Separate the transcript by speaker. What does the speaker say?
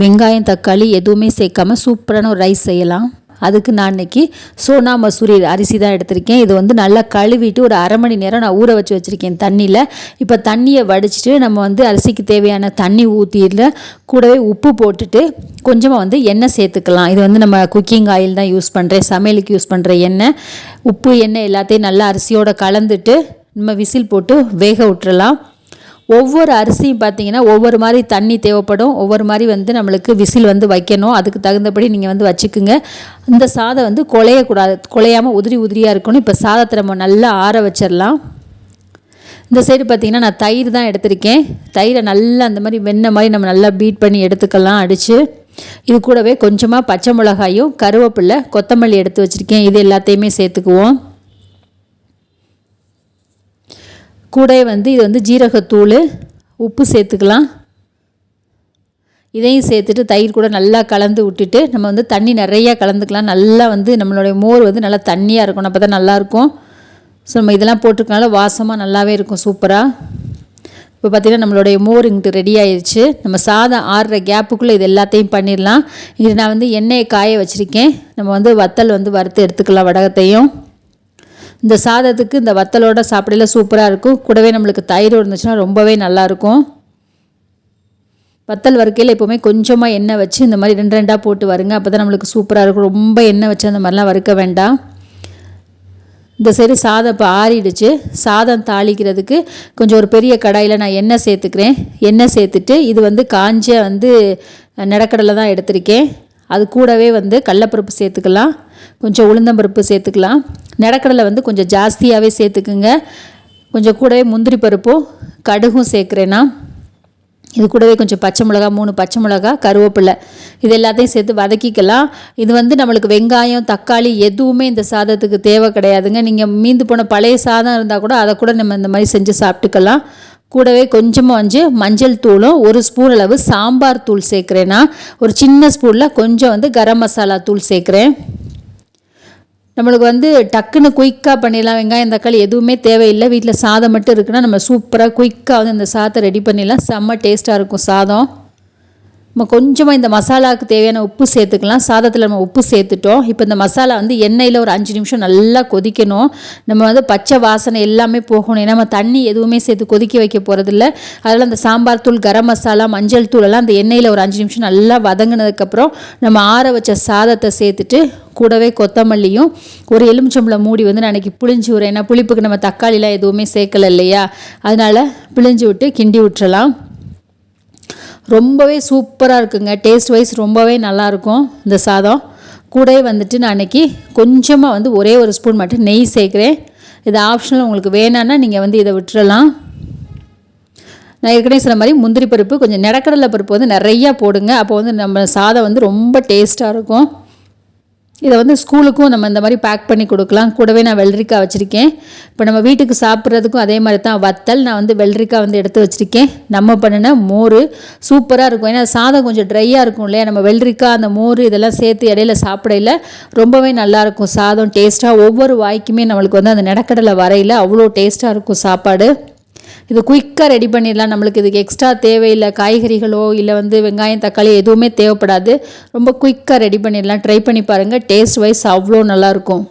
Speaker 1: வெங்காயம் தக்காளி எதுவுமே சேர்க்காம சூப்பரான ஒரு ரைஸ் செய்யலாம். அதுக்கு நான் இன்னைக்கு சோனா மசூரி அரிசி தான் எடுத்திருக்கேன். இது வந்து நல்லா கழுவிட்டு ஒரு அரை மணி நேரம் நான் ஊற வச்சு வச்சுருக்கேன் தண்ணியில். இப்போ தண்ணியை வடிச்சிட்டு நம்ம வந்து அரிசிக்கு தேவையான தண்ணி ஊற்றியில் கூடவே உப்பு போட்டுட்டு கொஞ்சமாக வந்து எண்ணெய் சேர்த்துக்கலாம். இது வந்து நம்ம குக்கிங் ஆயில் தான் யூஸ் பண்ணுறேன் சமையலுக்கு யூஸ் பண்ணுற எண்ணெய் உப்பு எண்ணெய் எல்லாத்தையும் நல்லா அரிசியோடு கலந்துட்டு நம்ம விசில் போட்டு வேக விட்டுறலாம். ஒவ்வொரு அரிசியும் பார்த்தீங்கன்னா ஒவ்வொரு மாதிரி தண்ணி தேவைப்படும். ஒவ்வொரு மாதிரி வந்து நம்மளுக்கு விசில் வந்து வைக்கணும். அதுக்கு தகுந்தபடி நீங்கள் வந்து வச்சுக்குங்க. இந்த சாதம் வந்து குலையக்கூடாது குலையாமல் உதிரி உதிரியாக இருக்கணும். இப்போ சாதத்தை நம்ம நல்லா ஆற வச்சிடலாம் இந்த சைடு பார்த்திங்கன்னா நான் தயிர் தான் எடுத்திருக்கேன். தயிரை நல்லா அந்த மாதிரி வெண்ணெய் மாதிரி நம்ம நல்லா பீட் பண்ணி எடுத்துக்கலாம். அடித்து இது கூடவே கொஞ்சமாக பச்சை மிளகாயும் கருவேப்பில்லை கொத்தமல்லி எடுத்து வச்சுருக்கேன். இது எல்லாத்தையுமே சேர்த்துக்குவோம். கூட வந்து இது வந்து ஜீரகத்தூள் உப்பு சேர்த்துக்கலாம். இதையும் சேர்த்துட்டு தயிர் கூட நல்லா கலந்து விட்டுட்டு நம்ம வந்து தண்ணி நிறையா கலந்துக்கலாம். நல்லா வந்து நம்மளுடைய மோர் வந்து நல்லா தண்ணியாக இருக்கணும். அப்போ தான் நல்லாயிருக்கும். ஸோ நம்ம இதெல்லாம் போட்டிருக்கனால வாசமாக நல்லாவே இருக்கும் சூப்பராக இப்போ பார்த்திங்கன்னா நம்மளுடைய மோர் இங்கிட்டு ரெடி ஆயிடுச்சு நம்ம சாதம் ஆறுற கேப்புக்குள்ளே இது எல்லாத்தையும் பண்ணிடலாம். இங்கிட்டு நான் வந்து எண்ணெயை காய வச்சுருக்கேன். நம்ம வந்து வத்தல் வந்து வறுத்து எடுத்துக்கலாம் வடகத்தையும். இந்த சாதத்துக்கு இந்த வத்தலோட சாப்பிடல சூப்பராக இருக்கும். கூடவே நம்மளுக்கு தயிர் இருந்துச்சுன்னா ரொம்பவே நல்லாயிருக்கும் வத்தல் வறுக்கையில் எப்போவுமே கொஞ்சமாக எண்ணெய் வச்சு இந்த மாதிரி ரெண்டு ரெண்டாக போட்டு வருங்க. அப்போ தான் நம்மளுக்கு சூப்பராக இருக்கும். ரொம்ப எண்ணெய் வச்சு அந்த மாதிரிலாம் வறுக்க வேண்டாம். இந்த சைடு சாதம் இப்போ ஆறிடுச்சு. சாதம் தாளிக்கிறதுக்கு கொஞ்சம் ஒரு பெரிய கடாயில் நான் எண்ணெய் சேர்த்துக்கிறேன். எண்ணெய் சேர்த்துட்டு இது வந்து காஞ்ச வந்து நிலக்கடலை தான் எடுத்திருக்கேன். அது கூடவே வந்து கடலப்பருப்பு சேர்த்துக்கலாம். கொஞ்சம் உளுந்தம்பருப்பு சேர்த்துக்கலாம். நிலக்கடலை வந்து கொஞ்சம் ஜாஸ்தியாகவே சேர்த்துக்குங்க. கொஞ்சம் கூடவே முந்திரி பருப்பும் கடுகும் சேர்க்குறேன்னா இது கூடவே கொஞ்சம் பச்சை மிளகா மூணு பச்சை மிளகா கருவேப்பிலை. இது எல்லாத்தையும் சேர்த்து வதக்கிக்கலாம். இது வந்து நம்மளுக்கு வெங்காயம் தக்காளி எதுவுமே இந்த சாதத்துக்கு தேவை கிடையாதுங்க. நீங்கள் மீந்து போன பழைய சாதம் இருந்தால் கூட அதை கூட நம்ம இந்த மாதிரி செஞ்சு சாப்பிட்டுக்கலாம். கூடவே கொஞ்சமாக வந்து மஞ்சள் தூளும் ஒரு ஸ்பூன் அளவு சாம்பார் தூள் சேர்க்குறேன்னா ஒரு சின்ன ஸ்பூனில் கொஞ்சம் வந்து கரம் மசாலா தூள் சேர்க்குறேன். நம்மளுக்கு வந்து டக்குன்னு குயிக்காக பண்ணிடலாம். வெங்காயம் தக்காளி எதுவுமே தேவையில்லை. வீட்டில் சாதம் மட்டும் இருக்குன்னா நம்ம சூப்பராக குயிக்காக வந்து இந்த சாதத்தை ரெடி பண்ணிடலாம். செம்ம டேஸ்ட்டாக இருக்கும் சாதம். நம்ம கொஞ்சமாக இந்த மசாலாவுக்கு தேவையான உப்பு சேர்த்துக்கலாம். சாதத்தில் நம்ம உப்பு சேர்த்துட்டோம். இப்போ இந்த மசாலா வந்து எண்ணெயில் ஒரு அஞ்சு நிமிஷம் நல்லா கொதிக்கணும். நம்ம வந்து பச்சை வாசனை எல்லாமே போகணும். ஏன்னா நம்ம தண்ணி எதுவுமே சேர்த்து கொதிக்க வைக்க போகிறதில்ல அதில் அந்த சாம்பார் தூள் கரம் மசாலா மஞ்சள் தூள் எல்லாம் அந்த எண்ணெயில் ஒரு அஞ்சு நிமிஷம் நல்லா வதங்கினதுக்கப்புறம் நம்ம ஆற வச்ச சாதத்தை சேர்த்துட்டு கூடவே கொத்தமல்லியும் ஒரு எலுமிச்சம்பளம் மூடி வந்து நான் அன்றைக்கி புளிஞ்சு விடுறேன் ஏன்னா புளிப்புக்கு நம்ம தக்காளிலாம் எதுவுமே சேர்க்கலை இல்லையா? அதனால் பிழிஞ்சு விட்டு கிண்டி விட்டுறலாம் ரொம்பவே சூப்பராக இருக்குங்க. டேஸ்ட் வைஸ் ரொம்பவே நல்லாயிருக்கும் இந்த சாதம். கூடவே வந்துட்டு நான் அன்றைக்கி கொஞ்சமாக வந்து ஒரே ஒரு ஸ்பூன் மட்டும் நெய் சேர்க்குறேன். இது ஆப்ஷனல் உங்களுக்கு வேணான்னா நீங்கள் வந்து இதை விட்டுறலாம். நான் ஏற்கனவே சொன்ன மாதிரி முந்திரி பருப்பு கொஞ்சம் நிலக்கடலை பருப்பு வந்து நிறையா போடுங்க. அப்போ வந்து நம்ம சாதம் வந்து ரொம்ப டேஸ்ட்டாக இருக்கும். இதை வந்து ஸ்கூலுக்கும் நம்ம இந்த மாதிரி பேக் பண்ணி கொடுக்கலாம். கூடவே நான் வெள்ளரிக்காய் வச்சுருக்கேன். இப்போ நம்ம வீட்டுக்கு சாப்பிட்றதுக்கும் அதே மாதிரி தான். வத்தல் நான் வந்து வெள்ளரிக்காய் வந்து எடுத்து வச்சுருக்கேன். நம்ம பண்ணின மோர் சூப்பராக இருக்கும். ஏன்னா சாதம் கொஞ்சம் ட்ரையாக இருக்கும் இல்லையா? நம்ம வெள்ளரிக்காய் அந்த மோர் இதெல்லாம் சேர்த்து இடையில சாப்பிடையில ரொம்பவே நல்லாயிருக்கும் சாதம் டேஸ்ட்டாக ஒவ்வொரு வாய்க்குமே நம்மளுக்கு வந்து அந்த நிலக்கடலை வரையில் அவ்வளோ டேஸ்ட்டாக இருக்கும் சாப்பாடு. இது குயிக்காக ரெடி பண்ணிடலாம். நம்மளுக்கு இதுக்கு எக்ஸ்ட்ரா தேவையில்லை. காய்கறிகளோ இல்லை வந்து வெங்காயம் தக்காளி எதுவுமே தேவைப்படாது. ரொம்ப குயிக்காக ரெடி பண்ணிடலாம். ட்ரை பண்ணி பாருங்கள் டேஸ்ட் வைஸ் அவ்வளோ நல்லாயிருக்கும்